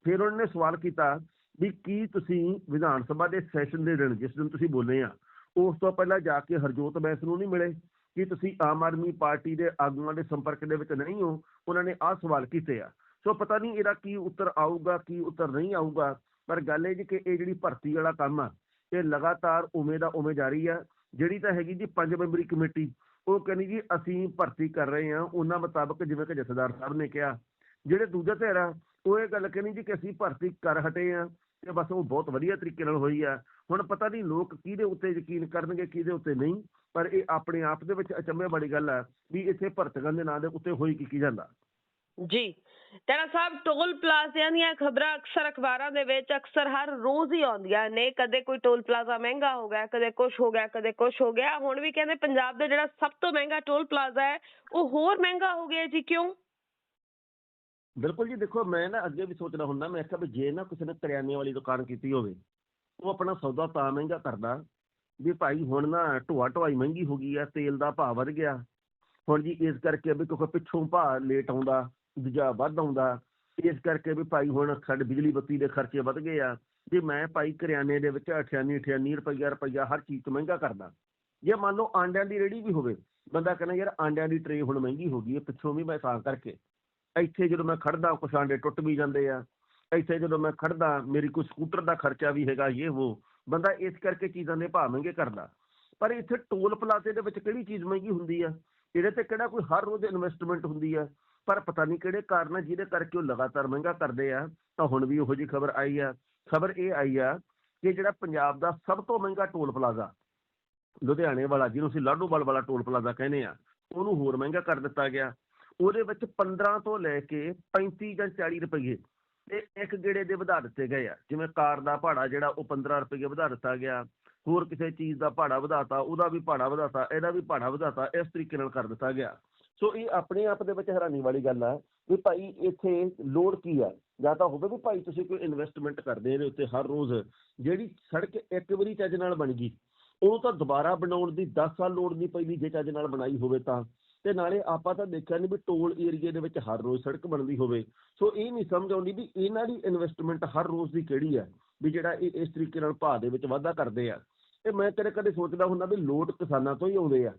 ਫਿਰ ਉਹਨਾਂ ਨੇ ਸਵਾਲ ਕੀਤਾ ਵੀ ਕੀ ਤੁਸੀਂ ਵਿਧਾਨ ਸਭਾ ਦੇ ਸੈਸ਼ਨ ਦੇ ਦਿਨ, ਜਿਸ ਦਿਨ ਤੁਸੀਂ ਬੋਲੇ ਆ, ਉਸ ਤੋਂ ਪਹਿਲਾਂ ਜਾ ਕੇ ਹਰਜੋਤ ਬੈਂਸ ਨੂੰ ਨਹੀਂ ਮਿਲੇ? ਕਿ ਤੁਸੀਂ ਆਮ ਆਦਮੀ ਪਾਰਟੀ ਦੇ ਆਗੂਆਂ ਦੇ ਸੰਪਰਕ ਦੇ ਵਿੱਚ ਨਹੀਂ ਹੋ, ਉਹਨਾਂ ਨੇ ਆਹ ਸਵਾਲ ਕੀਤੇ ਆ। ਸੋ ਪਤਾ ਨਹੀਂ ਇਹਦਾ ਕੀ ਉੱਤਰ ਆਊਗਾ, ਕੀ ਉੱਤਰ ਨਹੀਂ ਆਊਗਾ, ਪਰ ਗੱਲ ਇਹ ਜੀ ਕਿ ਇਹ ਜਿਹੜੀ ਭਰਤੀ ਵਾਲਾ ਕੰਮ ਆ, ਇਹ ਲਗਾਤਾਰ ਉਵੇਂ ਦਾ ਉਵੇਂ ਜਾਰੀ ਆ। ਜਿਹੜੀ ਤਾਂ ਹੈਗੀ ਜੀ ਪੰਜ ਮੈਂਬਰੀ ਕਮੇਟੀ, ਉਹ ਕਹਿੰਦੀ ਜੀ ਅਸੀਂ ਭਰਤੀ ਕਰ ਰਹੇ ਹਾਂ, ਉਹਨਾਂ ਮੁਤਾਬਕ ਜਿਵੇਂ ਕਿ ਜਥੇਦਾਰ ਸਾਹਿਬ ਨੇ ਕਿਹਾ। ਜਿਹੜੇ ਦੂਜਾ ਧਿਰ ਆ, ਉਹ ਇਹ ਗੱਲ ਕਹਿੰਦੀ ਜੀ ਕਿ ਅਸੀਂ ਭਰਤੀ ਕਰ ਹਟੇ ਆ ਤੇ ਬਸ ਉਹ ਬਹੁਤ ਵਧੀਆ ਤਰੀਕੇ ਨਾਲ ਹੋਈ ਆ। ਹੁਣ ਪਤਾ ਨਹੀਂ ਲੋਕ ਕਿਹਦੇ ਉੱਤੇ ਯਕੀਨ ਕਰਨਗੇ, ਕਿਹਦੇ ਉੱਤੇ ਨਹੀਂ। ਪਰ ਇਹ ਆਪਣੇ ਆਪ ਦੇ ਵਿੱਚ ਅਚੰਭੇ ਵਾਲੀ ਗੱਲ ਆ ਵੀ ਇੱਥੇ ਭਰਤੀਆਂ ਦੇ ਨਾਂ ਦੇ ਉੱਤੇ ਹੋਈ ਕੀ ਕੀ ਜਾਂਦਾ। ਜੀ। ਟੈਣਾ ਸਾਹਿਬ ਟੋਲ ਪਲਾਜ਼ਿਆਂ ਦੀਆਂ ਖਬਰਾਂ ਅਕਸਰ ਅਖਬਾਰਾਂ ਦੇ ਵਿੱਚ ਅਕਸਰ ਹਰ ਰੋਜ਼ ਹੀ ਆਉਂਦੀਆਂ ਨੇ। ਕਦੇ ਕੋਈ ਟੋਲ ਪਲਾਜ਼ਾ ਮਹਿੰਗਾ ਹੋ ਗਿਆ ਕਦੇ ਕੁਝ ਹੋ ਗਿਆ ਕਦੇ ਕੁਝ ਹੋ ਗਿਆ। ਹੁਣ ਵੀ ਕਹਿੰਦੇ ਪੰਜਾਬ ਦਾ ਜਿਹੜਾ ਸਭ ਤੋਂ ਮਹਿੰਗਾ ਟੋਲ ਪਲਾਜ਼ਾ ਹੈ ਉਹ ਹੋਰ ਮਹਿੰਗਾ ਹੋ ਗਿਆ ਜੀ। ਕਿਉਂ? ਬਿਲਕੁਲ ਜੀ ਦੇਖੋ ਮੈਂ ਨਾ ਅੱਗੇ ਵੀ ਸੋਚਦਾ ਹੁੰਦਾ ਮੈਂ ਕਿਹਾ ਵੀ ਜੇ ਨਾ ਕਿਸੇ ਨੇ ਕਰਿਆਨੇ ਵਾਲੀ ਦੁਕਾਨ ਕੀਤੀ ਹੋਵੇ ਉਹ ਆਪਣਾ ਸੌਦਾ ਤਾਂ ਮਹਿੰਗਾ ਕਰਦਾ ਵੀ ਭਾਈ ਹੁਣ ਨਾ ਢੋਆ ਢੋਆਈ ਮਹਿੰਗੀ ਹੋ ਗਈ ਆ, ਤੇਲ ਦਾ ਭਾਅ ਵੱਧ ਗਿਆ। ਹੁਣ ਜੀ ਇਸ ਕਰਕੇ ਵੀ ਕਿਉਂਕਿ ਪਿੱਛੋਂ ਭਾਅ ਲੇਟ ਆਉਂਦਾ, ਦੂਜਾ ਵੱਧ ਆਉਂਦਾ। ਇਸ ਕਰਕੇ ਵੀ ਭਾਈ ਹੁਣ ਸਾਡੇ ਬਿਜਲੀ ਬੱਤੀ ਦੇ ਖਰਚੇ ਵੱਧ ਗਏ ਆ। ਜੇ ਮੈਂ ਭਾਈ ਕਰਿਆਨੇ ਦੇ ਵਿੱਚ 98 98 ਰੁਪਈਆ ਰੁਪਈਆ ਹਰ ਚੀਜ਼ ਤੋਂ ਮਹਿੰਗਾ ਕਰਦਾ। ਜੇ ਮੰਨ ਲਓ ਆਂਡਿਆਂ ਦੀ ਰੇੜੀ ਵੀ ਹੋਵੇ, ਬੰਦਾ ਕਹਿੰਦਾ ਯਾਰ ਆਂਡਿਆਂ ਦੀ ਟਰੇ ਹੁਣ ਮਹਿੰਗੀ ਹੋ ਗਈ ਹੈ ਪਿੱਛੋਂ ਵੀ ਮੈਂ ਤਾਂ ਕਰਕੇ। ਇੱਥੇ ਜਦੋਂ ਮੈਂ ਖੜਦਾ ਕੁਛ ਆਂਡੇ ਟੁੱਟ ਵੀ ਜਾਂਦੇ ਆ। ਇੱਥੇ ਜਦੋਂ ਮੈਂ ਖੜਦਾ ਮੇਰੀ ਕੋਈ ਸਕੂਟਰ ਦਾ ਖਰਚਾ ਵੀ ਹੈਗਾ ਇਹ ਉਹ ਬੰਦਾ ਇਸ ਕਰਕੇ ਚੀਜ਼ਾਂ ਦੇ ਭਾਅ ਮਹਿੰਗੇ ਕਰਦਾ ਪਰ ਇੱਥੇ ਟੋਲ ਪਲਾਜ਼ੇ ਦੇ ਵਿੱਚ ਕਿਹੜੀ ਚੀਜ਼ ਮਹਿੰਗੀ ਹੁੰਦੀ ਆ? ਇਹਦੇ ਤੇ ਕਿਹੜਾ ਕੋਈ ਹਰ ਰੋਜ਼ ਇਨਵੈਸਟਮੈਂਟ ਹੁੰਦੀ ਆ? ਪਰ ਪਤਾ ਨਹੀਂ ਕਿਹੜੇ ਕਾਰਨ ਆ ਜਿਹਦੇ ਕਰਕੇ ਉਹ ਲਗਾਤਾਰ ਮਹਿੰਗਾ ਕਰਦੇ ਆ। ਤਾਂ ਹੁਣ ਵੀ ਉਹੋ ਜੀ ਖਬਰ ਆਈ ਆ। ਖਬਰ ਇਹ ਆਈ ਆ ਕਿ ਜਿਹੜਾ ਪੰਜਾਬ ਦਾ ਸਭ ਤੋਂ ਮਹਿੰਗਾ ਟੋਲ ਪਲਾਜ਼ਾ, ਲੁਧਿਆਣੇ ਵਾਲਾ, ਜਿਹਨੂੰ ਅਸੀਂ ਲਾਡੂਵਾਲ ਵਾਲਾ ਟੋਲ ਪਲਾਜ਼ਾ ਕਹਿੰਦੇ ਆ, ਉਹਨੂੰ ਹੋਰ ਮਹਿੰਗਾ ਕਰ ਦਿੱਤਾ ਗਿਆ। ਉਹਦੇ ਵਿੱਚ 15 ਤੋਂ ਲੈ ਕੇ 35 ਜਾਂ 40 ਰੁਪਏ ਤੇ ਇੱਕ ਗੇੜੇ ਦੇ ਵਧਾ ਦਿੱਤੇ ਗਏ ਆ। ਜਿਵੇਂ ਕਾਰ ਦਾ ਭਾੜਾ ਜਿਹੜਾ ਉਹ 15 ਰੁਪਏ ਵਧਾ ਦਿੱਤਾ ਗਿਆ, ਹੋਰ ਕਿਸੇ ਚੀਜ਼ ਦਾ ਭਾੜਾ ਵਧਾਤਾ, ਉਹਦਾ ਵੀ ਭਾੜਾ ਵਧਾਤਾ, ਇਹਦਾ ਵੀ ਭਾੜਾ ਵਧਾਤਾ, ਇਸ ਤਰੀਕੇ ਨਾਲ ਕਰ ਦਿੱਤਾ ਗਿਆ। ਸੋ ਇਹ ਆਪਣੇ ਆਪ ਦੇ ਵਿੱਚ ਹੈਰਾਨੀ ਵਾਲੀ ਗੱਲ ਆ ਵੀ ਭਾਈ ਇੱਥੇ ਲੋੜ ਕੀ ਆ? ਜਾਂ ਤਾਂ ਹੋਵੇ ਵੀ ਭਾਈ ਤੁਸੀਂ ਕੋਈ ਇਨਵੈਸਟਮੈਂਟ ਕਰਦੇ ਇਹਦੇ ਉੱਤੇ ਹਰ ਰੋਜ਼, ਜਿਹੜੀ ਸੜਕ ਇੱਕ ਵਾਰੀ ਚੱਜ ਨਾਲ ਬਣ ਗਈ, ਉਹਨੂੰ ਤਾਂ ਦੁਬਾਰਾ ਬਣਾਉਣ ਦੀ 10 ਸਾਲ ਲੋੜ ਨਹੀਂ ਪੈਂਦੀ, ਜੇ ਚੱਜ ਨਾਲ ਬਣਾਈ ਹੋਵੇ ਤਾਂ। ਤੇ ਨਾਲੇ ਆਪਾਂ ਤਾਂ ਦੇਖਿਆ ਨਹੀਂ ਵੀ ਟੋਲ ਏਰੀਏ ਦੇ ਵਿੱਚ ਹਰ ਰੋਜ਼ ਸੜਕ ਬਣਦੀ ਹੋਵੇ। ਸੋ ਇਹ ਨਹੀਂ ਸਮਝ ਆਉਂਦੀ ਵੀ ਇਹਨਾਂ ਦੀ ਇਨਵੈਸਟਮੈਂਟ ਹਰ ਰੋਜ਼ ਦੀ ਕਿਹੜੀ ਹੈ ਵੀ ਜਿਹੜਾ ਇਹ ਇਸ ਤਰੀਕੇ ਨਾਲ ਭਾਅ ਦੇ ਵਿੱਚ ਵਾਧਾ ਕਰਦੇ ਆ। ਤੇ ਮੈਂ ਕਦੇ ਕਦੇ ਸੋਚਦਾ ਹੁੰਦਾ ਵੀ ਲੋਟ ਕਿਸਾਨਾਂ ਤੋਂ ਹੀ ਆਉਂਦੇ ਆ।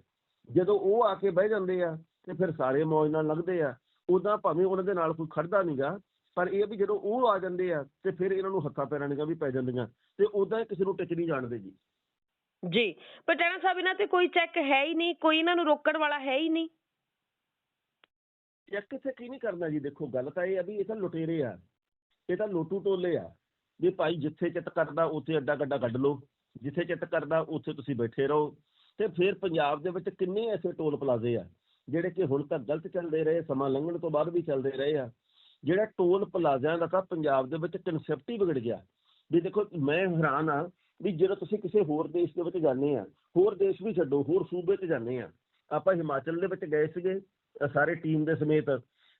ਜਦੋਂ ਉਹ ਆ ਕੇ ਬਹਿ ਜਾਂਦੇ ਆ ਤੇ ਫਿਰ ਸਾਰੇ ਮੌਜ ਨਾਲ ਲੱਗਦੇ ਆ। ਉਦਾਂ ਭਾਵੇਂ ਉਹਨਾਂ ਦੇ ਨਾਲ ਕੋਈ ਖੜਦਾ ਨਹੀਂਗਾ ਪਰ ਇਹ ਵੀ ਜਦੋਂ ਉਹ ਆ ਜਾਂਦੇ ਆ ਤੇ ਫਿਰ ਇਹਨਾਂ ਨੂੰ ਹੱਥਾਂ ਪੈਰਾਂ ਦੀਆਂ ਵੀ ਪੈ ਜਾਂਦੀਆਂ। ਤੇ ਉਦਾਂ ਕਿਸੇ ਨੂੰ ਟਿਚ ਨਹੀਂ ਜਾਣਦੇ ਜੀ। ਜੀ। ਪਰ ਸਾਹਿਬ ਇਹਨਾਂ ਤੇ ਕੋਈ ਚੈੱਕ ਹੈ ਹੀ ਨਹੀਂ, ਕੋਈ ਇਹਨਾਂ ਨੂੰ ਰੋਕਣ ਵਾਲਾ ਹੈ ਹੀ ਨਹੀਂ। ਚੈੱਕ ਇੱਥੇ ਕੀ ਨਹੀਂ ਕਰਨਾ ਜੀ, ਦੇਖੋ ਗੱਲ ਤਾਂ ਇਹ ਆ ਵੀ ਇਹ ਤਾਂ ਲੁਟੇਰੇ ਆ, ਇਹ ਤਾਂ ਲੋਟੂ ਟੋਲੇ ਆ। ਵੀ ਭਾਈ ਜਿੱਥੇ ਚਿੱਤ ਕਰਦਾ, ਉੱਥੇ ਅੱਡਾ ਗੱਡਾ ਕੱਢ ਲਓ। ਜਿੱਥੇ ਚਿੱਤ ਕਰਦਾ, ਉੱਥੇ ਤੁਸੀਂ ਬੈਠੇ ਰਹੋ। ਤੇ ਫਿਰ ਪੰਜਾਬ ਦੇ ਵਿੱਚ ਕਿੰਨੇ ਐਸੇ ਟੋਲ ਪਲਾਜ਼ੇ ਆ, ਜਿਹੜੇ ਕਿ ਹੁਣ ਤੱਕ ਗਲਤ ਚੱਲਦੇ ਰਹੇ, ਸਮਾਂ ਲੰਘਣ ਤੋਂ ਬਾਅਦ ਵੀ ਚੱਲਦੇ ਰਹੇ ਆ। ਜਿਹੜਾ ਟੋਲ ਪਲਾਜ਼ਿਆਂ ਦਾ ਤਾਂ ਪੰਜਾਬ ਦੇ ਵਿੱਚ ਕਨਸੈਪਟ ਹੀ ਵਿਗੜ ਗਿਆ। ਵੀ ਦੇਖੋ, ਮੈਂ ਹੈਰਾਨ ਆ ਵੀ ਜਦੋਂ ਤੁਸੀਂ ਕਿਸੇ ਹੋਰ ਦੇਸ਼ ਦੇ ਵਿੱਚ ਜਾਂਦੇ ਆ, ਹੋਰ ਦੇਸ਼ ਵੀ ਛੱਡੋ, ਹੋਰ ਸੂਬੇ 'ਚ ਜਾਂਦੇ ਆ। ਆਪਾਂ ਹਿਮਾਚਲ ਦੇ ਵਿੱਚ ਗਏ ਸੀਗੇ, ਸਾਰੇ ਟੀਮ ਦੇ ਸਮੇਤ,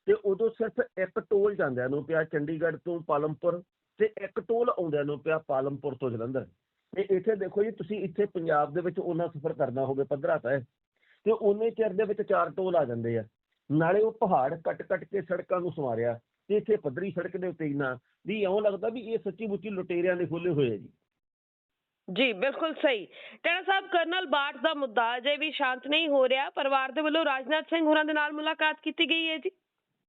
ਤੇ ਉਦੋਂ ਸਿਰਫ ਇੱਕ ਟੋਲ ਜਾਂਦਿਆਂ ਨੂੰ ਪਿਆ ਚੰਡੀਗੜ੍ਹ ਤੋਂ ਪਾਲਮਪੁਰ, ਤੇ ਇੱਕ ਟੋਲ ਆਉਂਦਿਆਂ ਨੂੰ ਪਿਆ ਪਾਲਮਪੁਰ ਤੋਂ ਜਲੰਧਰ। ਤੇ ਇੱਥੇ ਦੇਖੋ ਜੀ, ਤੁਸੀਂ ਇੱਥੇ ਪੰਜਾਬ ਦੇ ਵਿੱਚ ਉਹਨਾਂ ਸਫ਼ਰ ਕਰਨਾ ਹੋਵੇ ਪੱਧਰਾ ਤੈ ਤੇ ਉਹਨੇ ਚਿਰ ਦੇ ਵਿੱਚ ਚਾਰ ਟੋਲ ਆ ਜਾਂਦੇ ਆ। ਨਾਲੇ ਉਹ ਪਹਾੜ ਕੱਟ ਕੱਟ ਕੇ ਸੜਕਾਂ ਨੂੰ ਸਵਾਰਿਆ, ਤੇ ਇੱਥੇ ਪੱਧਰੀ ਸੜਕ ਦੇ ਉੱਤੇ ਹੀ ਨਾ ਵੀ ਇਉਂ ਲੱਗਦਾ ਵੀ ਇਹ ਸੱਚੀ ਮੁੱਚੀ ਲੁਟੇਰਿਆਂ ਦੇ ਖੋਲੇ ਹੋਏ ਆ ਜੀ। ਜੀ, ਬਿਲਕੁਲ ਸਹੀ। ਟੈਣਾ ਸਾਹਿਬ, ਕਰਨਲ ਬਾਠ ਦਾ ਮੁੱਦਾ ਅਜੇ ਵੀ ਸ਼ਾਂਤ ਨਹੀਂ ਹੋ ਰਿਹਾ। ਪਰਿਵਾਰ ਦੇ ਵੱਲੋਂ ਰਾਜਨਾਥ ਸਿੰਘ ਹੋਰਾਂ ਦੇ ਨਾਲ ਮੁਲਾਕਾਤ ਕੀਤੀ ਗਈ ਹੈ ਜੀ?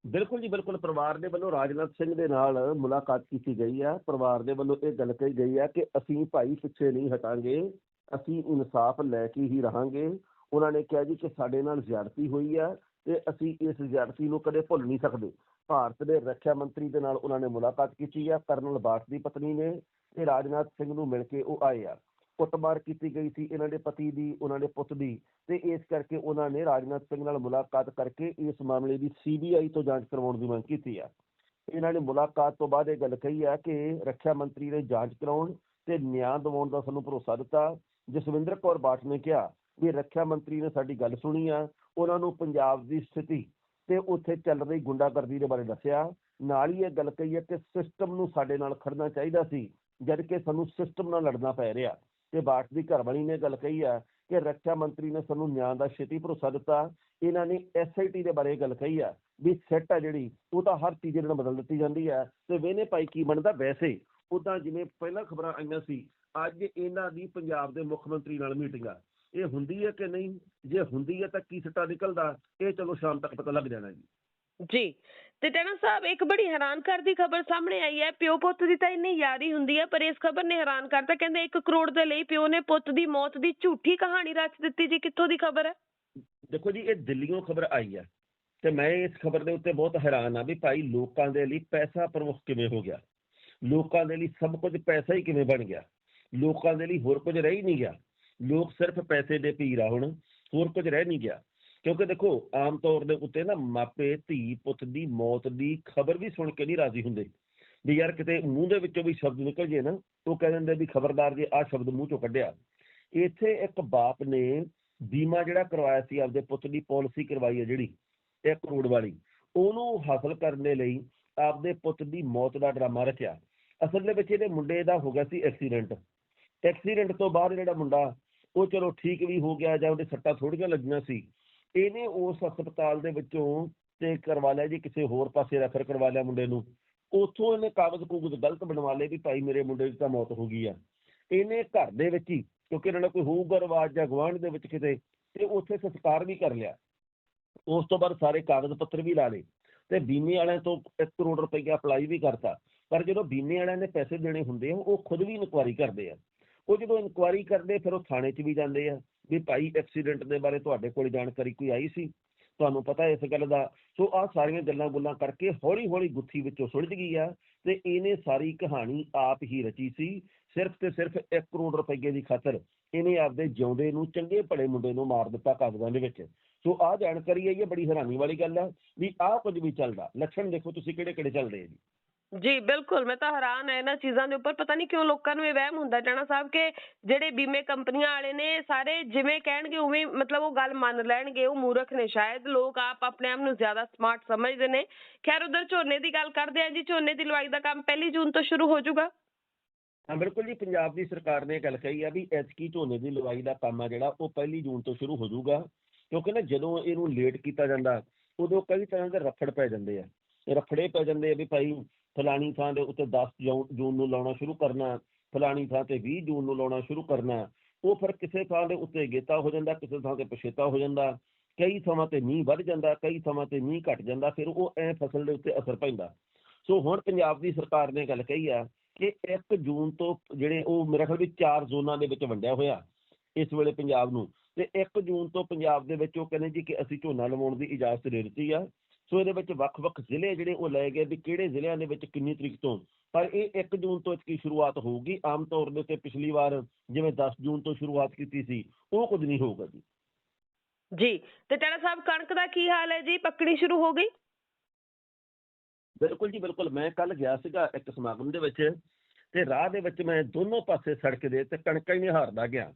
ਬਿਲਕੁਲ ਜੀ, ਬਿਲਕੁਲ। ਪਰਿਵਾਰ ਦੇ ਵੱਲੋਂ ਰਾਜਨਾਥ ਸਿੰਘ ਦੇ ਨਾਲ ਮੁਲਾਕਾਤ ਕੀਤੀ ਗਈ ਹੈ। ਪਰਿਵਾਰ ਦੇ ਵੱਲੋਂ ਇਹ ਗੱਲ ਕਹੀ ਗਈ ਹੈ ਕਿ ਅਸੀਂ ਭਾਈ ਪਿੱਛੇ ਨਹੀਂ ਹਟਾਂਗੇ। ਅਸੀਂ ਇਨਸਾਫ ਲੈ ਕੇ ਹੀ ਰਹਾਂਗੇ। ਉਹਨਾਂ ਨੇ ਕਿਹਾ ਜੀ ਕਿ ਸਾਡੇ ਨਾਲ ਜ਼ਿਆਦਤੀ ਹੋਈ ਹੈ ਤੇ ਅਸੀਂ ਇਸ ਜ਼ਿਆਦਤੀ ਨੂੰ ਕਦੇ ਭੁੱਲ ਨਹੀਂ ਸਕਦੇ। ਭਾਰਤ ਦੇ ਰੱਖਿਆ ਮੰਤਰੀ ਦੇ ਨਾਲ ਉਹਨਾਂ ਨੇ ਮੁਲਾਕਾਤ ਕੀਤੀ ਆ। ਕਰਨਲ ਬਾਠ ਦੀ ਪਤਨੀ ਨੇ ਤੇ ਰਾਜਨਾਥ ਸਿੰਘ ਨੂੰ ਮਿਲ ਕੇ ਉਹ ਆਏ ਆ। ਕੁੱਟਮਾਰ ਕੀਤੀ ਗਈ ਸੀ ਇਹਨਾਂ ਦੇ ਪਤੀ ਦੀ, ਉਹਨਾਂ ਦੇ ਪੁੱਤ ਦੀ ਤੇ ਇਸ ਕਰਕੇ ਉਹਨਾਂ ਨੇ ਰਾਜਨਾਥ ਸਿੰਘ ਨਾਲ ਮੁਲਾਕਾਤ ਕਰਕੇ ਇਸ ਮਾਮਲੇ ਦੀ ਸੀਬੀਆਈ ਤੋਂ ਜਾਂਚ ਕਰਵਾਉਣ ਦੀ ਮੰਗ ਕੀਤੀ ਆ। ਇਹਨਾਂ ਨੇ ਮੁਲਾਕਾਤ ਤੋਂ ਬਾਅਦ ਇਹ ਗੱਲ ਕਹੀ ਹੈ ਕਿ ਰੱਖਿਆ ਮੰਤਰੀ ਨੇ ਜਾਂਚ ਕਰਾਉਣ ਤੇ ਨਿਆਂ ਦਿਵਾਉਣ ਦਾ ਸਾਨੂੰ ਭਰੋਸਾ ਦਿੱਤਾ। ਜਸਵਿੰਦਰ ਕੌਰ ਬਾਠ ਨੇ ਕਿਹਾ ਵੀ ਰੱਖਿਆ ਮੰਤਰੀ ਨੇ ਸਾਡੀ ਗੱਲ ਸੁਣੀ ਆ। ਉਹਨਾਂ ਨੂੰ ਪੰਜਾਬ ਦੀ ਸਥਿਤੀ ਤੇ ਉੱਥੇ ਚੱਲ ਰਹੀ ਗੁੰਡਾਗਰਦੀ ਦੇ ਬਾਰੇ ਦੱਸਿਆ। ਨਾਲ ਹੀ ਇਹ ਗੱਲ ਕਹੀ ਹੈ ਕਿ ਸਿਸਟਮ ਨੂੰ ਸਾਡੇ ਨਾਲ ਖੜਨਾ ਚਾਹੀਦਾ ਸੀ, ਜਦ ਕਿ ਸਾਨੂੰ ਸਿਸਟਮ ਨਾਲ ਲੜਨਾ ਪੈ ਰਿਹਾ। ਤੇ ਬਾਟ ਦੀ ਘਰਵਾਲੀ ਨੇ ਗੱਲ ਕਹੀ ਆ ਕਿ ਰੱਖਿਆ ਮੰਤਰੀ ਨੇ ਸਾਨੂੰ ਨਿਆਂ ਦਾ ਛੇਤੀ ਭਰੋਸਾ ਦਿੱਤਾ। ਇਹਨਾਂ ਨੇ ਐਸਆਈਟੀ ਦੇ ਬਾਰੇ ਗੱਲ ਕਹੀ ਆ ਵੀ ਸੈੱਟ ਆ ਜਿਹੜੀ, ਉਹ ਤਾਂ ਹਰ ਤੀਜੇ ਦਿਨ ਬਦਲ ਦਿੱਤੀ ਜਾਂਦੀ ਆ ਤੇ ਵੇਨੇ ਭਾਈ ਕੀ ਬਣਦਾ? ਵੈਸੇ ਉਦਾਂ ਜਿਵੇਂ ਪਹਿਲਾਂ ਖਬਰਾਂ ਆਈਆਂ ਸੀ, ਅੱਜ ਇਹਨਾਂ ਦੀ ਪੰਜਾਬ ਦੇ ਮੁੱਖ ਮੰਤਰੀ ਨਾਲ ਮੀਟਿੰਗ ਆ। ਇਹ ਹੁੰਦੀ ਹੈ ਕਿ ਨਹੀਂ? ਜੇ ਹੁੰਦੀ ਹੈ ਤਾਂ ਕੀ ਸੱਟਾ ਨਿਕਲਦਾ? ਇਹ ਚਲੋ ਸ਼ਾਮ ਤੱਕ ਪਤਾ ਲੱਗ ਜਾਣਾ ਜੀ। ਜੀ। ਤੇ ਟੈਣਾ ਸਾਹਿਬ ਇੱਕ ਬੜੀ ਹੈਰਾਨ ਕਰ ਦੀ ਖਬਰ ਸਾਹਮਣੇ ਆਈ ਹੈ। ਪਿਓ ਪੁੱਤ ਦੀ ਤਾਂ ਇੰਨੀ ਯਾਰੀ ਹੁੰਦੀ ਹੈ ਪਰ ਇਸ ਖਬਰ ਨੇ ਹੈਰਾਨ ਕਰਤਾ ਕਹਿੰਦੇ 1 ਕਰੋੜ ਦੇ ਲਈ ਪਿਓ ਨੇ ਪੁੱਤ ਦੀ ਮੌਤ ਦੀ ਝੂਠੀ ਕਹਾਣੀ ਰਚ ਦਿੱਤੀ ਜੀ। ਕਿੱਥੋਂ ਦੀ ਖਬਰ ਹੈ? ਦੇਖੋ ਜੀ ਇਹ ਦਿੱਲੀੋਂ ਖਬਰ ਆਈ ਆ ਤੇ ਮੈਂ ਇਸ ਖਬਰ ਦੇ ਉੱਤੇ ਬਹੁਤ ਹੈਰਾਨ ਆ ਵੀ ਭਾਈ ਲੋਕਾਂ ਦੇ ਲਈ ਪੈਸਾ ਪ੍ਰਮੁੱਖ ਕਿਵੇਂ ਹੋ ਗਿਆ? ਲੋਕਾਂ ਦੇ ਲਈ ਸਭ ਕੁਝ ਪੈਸਾ ਹੀ ਕਿਵੇਂ ਬਣ ਗਿਆ? ਲੋਕਾਂ ਦੇ ਲਈ ਹੋਰ ਕੁਝ ਰਹਿ ਹੀ ਨਹੀਂ ਗਿਆ। ਲੋਕ ਸਿਰਫ ਪੈਸੇ ਦੇ ਪੀਰ ਆ ਹੁਣ ਹੋਰ ਕੁਝ ਰਹਿ ਨਹੀਂ ਗਿਆ। ਕਿਉਂਕਿ ਦੇਖੋ, ਆਮ ਤੌਰ ਦੇ ਉੱਤੇ ਨਾ ਮਾਪੇ, ਧੀ, ਪੁੱਤ ਦੀ ਮੌਤ ਦੀ ਖਬਰ ਵੀ ਸੁਣ ਕੇ ਨਹੀਂ ਰਾਜ਼ੀ ਹੁੰਦੇ। ਵੀ ਯਾਰ ਕਿਤੇ ਮੂੰਹ ਦੇ ਵਿੱਚੋਂ ਵੀ ਸ਼ਬਦ ਨਿਕਲ ਜੇ ਨਾ, ਉਹ ਕਹਿ ਦਿੰਦੇ ਵੀ ਖਬਰਦਾਰ ਜੇ ਆਹ ਸ਼ਬਦ ਮੂੰਹ ਚੋਂ ਕੱਢਿਆ। ਇੱਥੇ ਇੱਕ ਬਾਪ ਨੇ ਬੀਮਾ ਜਿਹੜਾ ਕਰਵਾਇਆ ਸੀ, ਆਪਦੇ ਪੁੱਤ ਦੀ ਪਾਲਿਸੀ ਕਰਵਾਈ ਹੈ ਜਿਹੜੀ 1 ਕਰੋੜ ਵਾਲੀ, ਉਹਨੂੰ ਹਾਸਲ ਕਰਨ ਦੇ ਲਈ ਆਪਦੇ ਪੁੱਤ ਦੀ ਮੌਤ ਦਾ ਡਰਾਮਾ ਰੱਖਿਆ। ਅਸਲ ਦੇ ਵਿੱਚ ਇਹਦੇ ਮੁੰਡੇ ਦਾ ਹੋ ਗਿਆ ਸੀ ਐਕਸੀਡੈਂਟ। ਐਕਸੀਡੈਂਟ ਤੋਂ ਬਾਅਦ ਜਿਹੜਾ ਮੁੰਡਾ ਉਹ ਚਲੋ ਠੀਕ ਵੀ ਹੋ ਗਿਆ ਜਾਂ ਉਹਦੇ ਸੱਟਾਂ ਥੋੜੀਆਂ ਲੱਗੀਆਂ ਸੀ। ਇਹਨੇ ਉਸ ਹਸਪਤਾਲ ਦੇ ਵਿੱਚੋਂ ਤੇ ਕਰਵਾ ਲਿਆ ਜੀ ਕਿਸੇ ਹੋਰ ਪਾਸੇ ਰੈਫਰ ਕਰਵਾ ਲਿਆ ਮੁੰਡੇ ਨੂੰ। ਉੱਥੋਂ ਇਹਨੇ ਕਾਗਜ਼ ਕੂਗਜ਼ ਗਲਤ ਬਣਵਾ ਲਏ ਵੀ ਭਾਈ ਮੇਰੇ ਮੁੰਡੇ ਦੀ ਤਾਂ ਮੌਤ ਹੋ ਗਈ ਆ। ਇਹਨੇ ਘਰ ਦੇ ਵਿੱਚ ਹੀ, ਕਿਉਂਕਿ ਇਹਨਾਂ ਦਾ ਕੋਈ ਹੋਊਗਾ ਰਿਵਾਜ ਜਾਂ ਗੁਆਂਢ ਦੇ ਵਿੱਚ ਕਿਤੇ, ਤੇ ਉੱਥੇ ਸੰਸਕਾਰ ਵੀ ਕਰ ਲਿਆ। ਉਸ ਤੋਂ ਬਾਅਦ ਸਾਰੇ ਕਾਗਜ਼ ਪੱਤਰ ਵੀ ਲਾ ਲਏ ਤੇ ਬੀਮੇ ਵਾਲਿਆਂ ਤੋਂ 1 ਕਰੋੜ ਰੁਪਈਆ ਅਪਲਾਈ ਵੀ ਕਰਤਾ। ਪਰ ਜਦੋਂ ਬੀਮੇ ਵਾਲਿਆਂ ਨੇ ਪੈਸੇ ਦੇਣੇ ਹੁੰਦੇ ਆ, ਉਹ ਖੁਦ ਵੀ ਇਨਕੁਆਰੀ ਕਰਦੇ ਆ। ਉਹ ਜਦੋਂ ਇਨਕੁਆਰੀ ਕਰਦੇ, ਫਿਰ ਉਹ ਥਾਣੇ 'ਚ ਵੀ ਜਾਂਦੇ ਆ ਵੀ ਭਾਈ ਐਕਸੀਡੈਂਟ ਦੇ ਬਾਰੇ ਤੁਹਾਡੇ ਕੋਲ ਜਾਣਕਾਰੀ ਕੋਈ ਆਈ ਸੀ? ਤੁਹਾਨੂੰ ਪਤਾ ਇਸ ਗੱਲ ਦਾ? ਸੋ ਆਹ ਸਾਰੀਆਂ ਗੱਲਾਂ ਗੁੱਲਾਂ ਕਰਕੇ ਹੌਲੀ ਹੌਲੀ ਗੁੱਥੀ ਵਿੱਚੋਂ ਸੁਲਝ ਗਈ ਆ ਤੇ ਇਹਨੇ ਸਾਰੀ ਕਹਾਣੀ ਆਪ ਹੀ ਰਚੀ ਸੀ, ਸਿਰਫ ਤੇ ਸਿਰਫ 1 ਕਰੋੜ ਰੁਪਏ ਦੀ ਖਾਤਰ। ਇਹਨੇ ਆਪਦੇ ਜਿਉਂਦੇ ਨੂੰ ਚੰਗੇ ਭਲੇ ਮੁੰਡੇ ਨੂੰ ਮਾਰ ਦਿੱਤਾ ਕਾਗਜ਼ਾਂ ਦੇ ਵਿੱਚ। ਸੋ ਆਹ ਜਾਣਕਾਰੀ ਹੈ ਇਹ ਬੜੀ ਹੈਰਾਨੀ ਵਾਲੀ ਗੱਲ ਆ ਵੀ ਆਹ ਕੁਝ ਵੀ ਚੱਲਦਾ। ਲੱਛਣ ਦੇਖੋ ਤੁਸੀਂ ਕਿਹੜੇ ਕਿਹੜੇ ਚੱਲਦੇ ਆ ਜੀ। ਜੀ, ਬਿਲਕੁਲ, ਮੈਂ ਤਾਂ ਹੈਰਾਨ ਆ ਇਹਨਾਂ ਚੀਜ਼ਾਂ ਦੇ ਉੱਪਰ, ਪਤਾ ਨਹੀਂ ਕਿਉਂ ਲੋਕਾਂ ਨੂੰ ਇਹ ਵਹਿਮ ਹੁੰਦਾ ਟਾਣਾ ਸਾਹਿਬ ਕਿ ਜਿਹੜੇ ਬੀਮੇ ਕੰਪਨੀਆਂ ਵਾਲੇ ਨੇ, ਸਾਰੇ ਜਿਵੇਂ ਕਹਿਣਗੇ ਉਵੇਂ ਮਤਲਬ ਉਹ ਗੱਲ ਮੰਨ ਲੈਣਗੇ, ਉਹ ਮੂਰਖ ਨੇ ਸ਼ਾਇਦ, ਲੋਕ ਆਪ ਆਪਣੇ ਆਪ ਨੂੰ ਜ਼ਿਆਦਾ ਸਮਾਰਟ ਸਮਝਦੇ ਨੇ। ਖੈਰ, ਉਧਰ ਝੋਨੇ ਦੀ ਗੱਲ ਕਰਦੇ ਆ ਜੀ, ਝੋਨੇ ਦੀ ਲਵਾਈ ਦਾ ਕੰਮ ਪਹਿਲੀ ਜੂਨ ਤੋਂ ਸ਼ੁਰੂ ਹੋ ਜਾਊਗਾ ਹਾਂ, ਬਿਲਕੁਲ ਜੀ, ਪੰਜਾਬ ਦੀ ਸਰਕਾਰ ਨੇ ਗੱਲ ਕਹੀ ਆ ਵੀ ਐਤਕੀ ਝੋਨੇ ਦੀ ਲਵਾਈ ਦਾ ਕੰਮ ਆ ਜਿਹੜਾ, ਉਹ ਪਹਿਲੀ ਜੂਨ ਤੋਂ ਸ਼ੁਰੂ ਹੋ ਜਾਊਗਾ ਕਿਉਂਕਿ ਨਾ ਜਦੋਂ ਇਹਨੂੰ ਲੇਟ ਕੀਤਾ ਜਾਂਦਾ, ਉਦੋਂ ਕਈ ਤਰ੍ਹਾਂ ਦੇ ਰਫੜ ਪੈ ਜਾਂਦੇ ਆ। ਰਫੜੇ ਪੈ ਜਾਂਦੇ ਆ ਵੀ ਭਾਈ ਫਲਾਣੀ ਥਾਂ ਦੇ ਉੱਤੇ 10 ਜੂਨ ਜੂਨ ਨੂੰ ਲਾਉਣਾ ਸ਼ੁਰੂ ਕਰਨਾ, ਫਲਾਣੀ ਥਾਂ ਤੇ 20 ਜੂਨ ਨੂੰ ਲਾਉਣਾ ਸ਼ੁਰੂ ਕਰਨਾ, ਉਹ ਫਿਰ ਕਿਸੇ ਥਾਂ ਦੇ ਉੱਤੇ ਗੇਤਾ ਹੋ ਜਾਂਦਾ, ਕਿਸੇ ਥਾਂ ਤੇ ਪਛੇਤਾ ਹੋ ਜਾਂਦਾ, ਕਈ ਥਾਵਾਂ ਤੇ ਮੀਂਹ ਵੱਧ ਜਾਂਦਾ, ਕਈ ਥਾਵਾਂ ਤੇ ਮੀਂਹ ਘਟ ਜਾਂਦਾ, ਫਿਰ ਉਹ ਐ ਫਸਲ ਦੇ ਉੱਤੇ ਅਸਰ ਪੈਂਦਾ। ਸੋ ਹੁਣ ਪੰਜਾਬ ਦੀ ਸਰਕਾਰ ਨੇ ਗੱਲ ਕਹੀ ਆ ਕਿ 1 ਜੂਨ ਤੋਂ ਜਿਹੜੇ ਉਹ ਮੇਰਾ ਖਿਆਲ ਵੀ ਚਾਰ ਜ਼ੋਨਾਂ ਦੇ ਵਿੱਚ ਵੰਡਿਆ ਹੋਇਆ ਇਸ ਵੇਲੇ ਪੰਜਾਬ ਨੂੰ, ਤੇ 1 ਜੂਨ ਤੋਂ ਪੰਜਾਬ ਦੇ ਵਿੱਚ ਉਹ ਕਹਿੰਦੇ ਜੀ ਕਿ ਅਸੀਂ ਝੋਨਾ ਲਵਾਉਣ ਦੀ ਇਜਾਜ਼ਤ ਦੇ ਦਿੱਤੀ ਆ। ਸੋ ਇਹਦੇ ਵਿੱਚ ਵੱਖ-ਵੱਖ ਜ਼ਿਲ੍ਹੇ ਜਿਹੜੇ ਉਹ ਲਏ ਗਏ ਵੀ ਕਿਹੜੇ ਜ਼ਿਲ੍ਹਿਆਂ ਦੇ ਵਿੱਚ ਕਿੰਨੀ ਤਰੀਕ ਤੋਂ। ਪਰ ਇਹ 1 ਜੂਨ ਤੋਂ ਇਸकी ਸ਼ੁਰੂਆਤ ਹੋਊਗੀ। ਆਮ ਤੌਰ ਦੇ ਉੱਤੇ ਪਿਛਲੀ ਵਾਰ ਜਿਵੇਂ 10 ਜੂਨ ਤੋਂ ਸ਼ੁਰੂਆਤ ਕੀਤੀ ਸੀ ਉਹ ਕੁਝ ਨਹੀਂ ਹੋਊਗਾ ਜੀ। ਜੀ ਤੇ ਟਾਣਾ ਸਾਹਿਬ ਕਣਕ ਦਾ ਕੀ ਹਾਲ ਹੈ ਜੀ? ਪੱਕਣੀ ਸ਼ੁਰੂ ਹੋ ਗਈ? ਬਿਲਕੁਲ ਜੀ ਬਿਲਕੁਲ। ਮੈਂ ਕੱਲ ਗਿਆ ਸੀਗਾ ਇੱਕ ਸਮਾਗਮ ਦੇ ਵਿੱਚ ਤੇ ਰਾਹ ਦੇ ਵਿੱਚ ਮੈਂ ਦੋਨੋਂ ਪਾਸੇ ਸੜਕ ਦੇ ਤੇ ਕਣਕਾਂ ਹੀ ਨਿਹਾਰਦਾ ਗਿਆ।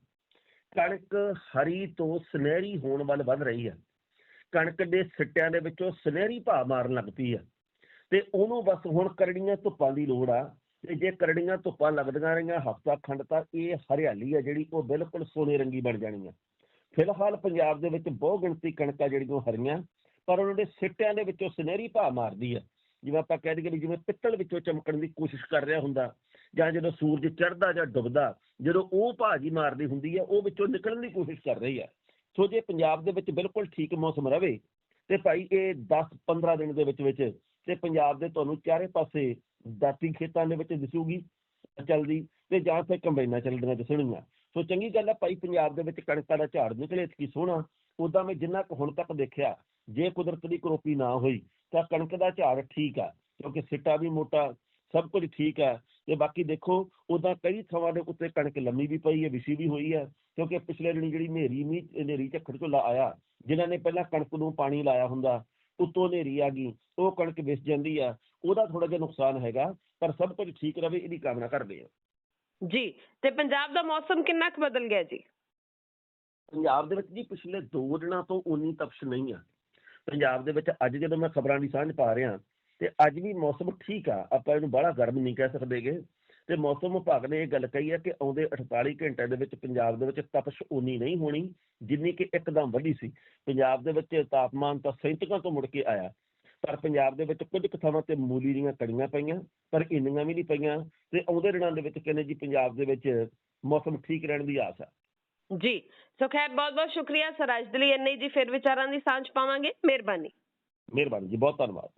ਕਣਕ ਹਰੀ ਤੋਂ ਸੁਨਹਿਰੀ ਹੋਣ ਵੱਲ ਵੱਧ ਰਹੀ ਹੈ। ਕਣਕ ਦੇ ਸਿੱਟਿਆਂ ਦੇ ਵਿੱਚੋਂ ਸੁਨਹਿਰੀ ਭਾਅ ਮਾਰਨ ਲੱਗ ਪਈ ਆ। ਤੇ ਉਹਨੂੰ ਬਸ ਹੁਣ ਕਰੜੀਆਂ ਧੁੱਪਾਂ ਦੀ ਲੋੜ ਆ। ਤੇ ਜੇ ਕਰੜੀਆਂ ਧੁੱਪਾਂ ਲੱਗਦੀਆਂ ਰਹੀਆਂ, ਹਫ਼ਤਾ ਖੰਡ ਤਾਂ ਇਹ ਹਰਿਆਲੀ ਹੈ ਜਿਹੜੀ ਉਹ ਬਿਲਕੁਲ ਸੋਨੇ ਰੰਗੀ ਬਣ ਜਾਣੀ ਆ। ਫਿਲਹਾਲ ਪੰਜਾਬ ਦੇ ਵਿੱਚ ਬਹੁ ਗਿਣਤੀ ਕਣਕਾਂ ਜਿਹੜੀਆਂ ਉਹ ਹਰੀਆਂ, ਪਰ ਉਹਨਾਂ ਦੇ ਸਿੱਟਿਆਂ ਦੇ ਵਿੱਚੋਂ ਸੁਨਹਿਰੀ ਭਾਅ ਮਾਰਦੀ ਹੈ ਜਿਵੇਂ ਆਪਾਂ ਕਹਿ ਦਈਏ ਵੀ ਜਿਵੇਂ ਪਿੱਤਲ ਵਿੱਚੋਂ ਚਮਕਣ ਦੀ ਕੋਸ਼ਿਸ਼ ਕਰ ਰਿਹਾ ਹੁੰਦਾ, ਜਾਂ ਜਦੋਂ ਸੂਰਜ ਚੜ੍ਹਦਾ ਜਾਂ ਡੁੱਬਦਾ, ਜਦੋਂ ਉਹ ਭਾਜੀ ਮਾਰਦੀ ਹੁੰਦੀ ਹੈ ਉਹ ਵਿੱਚੋਂ ਨਿਕਲਣ ਦੀ ਕੋਸ਼ਿਸ਼ ਕਰ ਰਹੀ ਹੈ ਸੋ ਜੇ ਪੰਜਾਬ ਦੇ ਵਿੱਚ ਬਿਲਕੁਲ ਠੀਕ ਮੌਸਮ ਰਵੇ ਤੇ ਭਾਈ ਇਹ 10 15 ਦਿਨ ਦੇ ਵਿੱਚ ਵਿੱਚ ਤੇ ਪੰਜਾਬ ਦੇ ਤੁਹਾਨੂੰ ਚਾਰੇ ਪਾਸੇ ਦਾਤੀ ਖੇਤਾਂ ਦੇ ਵਿੱਚ ਦਿਸੂਗੀ, ਚੱਲਦੀ ਤੇ ਜਾਂ ਫਿਰ ਕੰਬਾਈਨਾਂ ਚੱਲਦੀਆਂ ਦਿਸਣਗੀਆਂ। ਸੋ ਚੰਗੀ ਗੱਲ ਹੈ ਭਾਈ ਪੰਜਾਬ ਦੇ ਵਿੱਚ ਕਣਕਾਂ ਦਾ ਝਾੜ ਨਿਕਲੇ ਕੀ ਸੋਹਣਾ। ਉਦਾਂ ਮੈਂ ਜਿੰਨਾ ਕੁ ਹੁਣ ਤੱਕ ਦੇਖਿਆ, ਜੇ ਕੁਦਰਤ ਦੀ ਕਰੋਪੀ ਨਾ ਹੋਈ ਤਾਂ ਕਣਕ ਦਾ ਝਾੜ ਠੀਕ ਆ, ਕਿਉਂਕਿ ਸਿੱਟਾ ਵੀ ਮੋਟਾ, ਸਭ ਕੁਝ ਠੀਕ ਆ। ਤੇ ਬਾਕੀ ਦੇਖੋ ਉਦਾਂ ਕਈ ਥਾਵਾਂ ਦੇ ਉੱਤੇ ਕਣਕ ਲੰਮੀ ਵੀ ਪਈ ਹੈ ਵਿਛੀ ਵੀ ਹੋਈ ਹੈ ਕਿਉਂਕਿ ਪਿਛਲੇ ਦਿਨੀ ਜਿਹੜੀ ਹਨੇਰੀ ਮੀਂਹ ਹਨੇਰੀ ਝੱਖੜ ਝੋਲਾ ਆਇਆ ਜਿਨ੍ਹਾਂ ਨੇ ਪਹਿਲਾਂ ਕਣਕ ਨੂੰ ਪਾਣੀ ਲਾਇਆ ਹੁੰਦਾ ਉੱਤੋਂ ਹਨੇਰੀ ਆ ਗਈ ਉਹ ਕਣਕ ਵਿਸ ਜਾਂਦੀ ਆ ਉਹਦਾ ਥੋੜਾ ਜਿਹਾ ਨੁਕਸਾਨ ਹੈਗਾ ਪਰ ਸਭ ਕੁਝ ਠੀਕ ਰਵੇ ਇਹਦੀ ਕਾਮਨਾ ਕਰਦੇ ਆ ਜੀ ਤੇ ਪੰਜਾਬ ਦਾ ਮੌਸਮ ਕਿੰਨਾ ਕੁ ਬਦਲ ਗਿਆ ਜੀ? ਪੰਜਾਬ ਦੇ ਵਿੱਚ ਜੀ ਪਿਛਲੇ 2 ਦਿਨਾਂ ਤੋਂ ਉਨੀ ਤਪਸ਼ ਨਹੀਂ ਆ। ਪੰਜਾਬ ਦੇ ਵਿੱਚ ਅੱਜ ਜਦੋਂ ਮੈਂ ਖਬਰਾਂ ਦੀ ਸਾਂਝ ਪਾ ਰਿਹਾ ਤੇ ਅੱਜ ਵੀ ਮੌਸਮ ਠੀਕ ਆ ਆਪਾਂ ਇਹਨੂੰ ਬੜਾ ਗਰਮ ਨਹੀਂ ਕਹਿ ਸਕਦੇਗੇ ਤੇ ਮੌਸਮ ਵਿਭਾਗ ਨੇ ਇਹ ਗੱਲ ਕਹੀ ਹੈ ਕਿ ਆਉਂਦੇ 48 ਘੰਟਿਆਂ ਦੇ ਵਿੱਚ ਪੰਜਾਬ ਦੇ ਵਿੱਚ ਤਪਸ਼ ਉਨੀ ਨਹੀਂ ਹੋਣੀ ਜਿੰਨੀ ਕਿ ਇੱਕਦਮ ਵਧੀ ਸੀ। ਪੰਜਾਬ ਦੇ ਵਿੱਚ ਤਾਪਮਾਨ ਤਾਂ 37 ਤੋਂ ਮੁੜ ਕੇ ਆਇਆ ਪਰ ਪੰਜਾਬ ਦੇ ਵਿੱਚ ਕੁਝ ਕੁ ਥਾਵਾਂ ਤੇ ਮੂਲੀ ਦੀਆਂ ਕੜੀਆਂ ਪਈਆਂ ਪਰ ਇੰਨੀਆਂ ਵੀ ਨਹੀਂ ਪਈਆਂ ਤੇ ਆਉਂਦੇ ਦਿਨਾਂ ਦੇ ਵਿੱਚ ਕਹਿੰਦੇ ਜੀ ਪੰਜਾਬ ਦੇ ਵਿੱਚ ਮੌਸਮ ਠੀਕ ਰਹਿਣ ਦੀ ਆਸ ਆ। ਜੀ ਸੋ ਖੈਰ ਬਹੁਤ ਬਹੁਤ ਸ਼ੁਕਰੀਆ ਸਰ ਅੱਜ ਦੇ ਲਈ ਇੰਨੇ ਹੀ ਜੀ ਫਿਰ ਵਿਚਾਰਾਂ ਦੀ ਸਾਂਝ ਪਾਵਾਂਗੇ। ਮਿਹਰਬਾਨੀ। ਮਿਹਰਬਾਨੀ ਜੀ ਬਹੁਤ ਧੰਨਵਾਦ।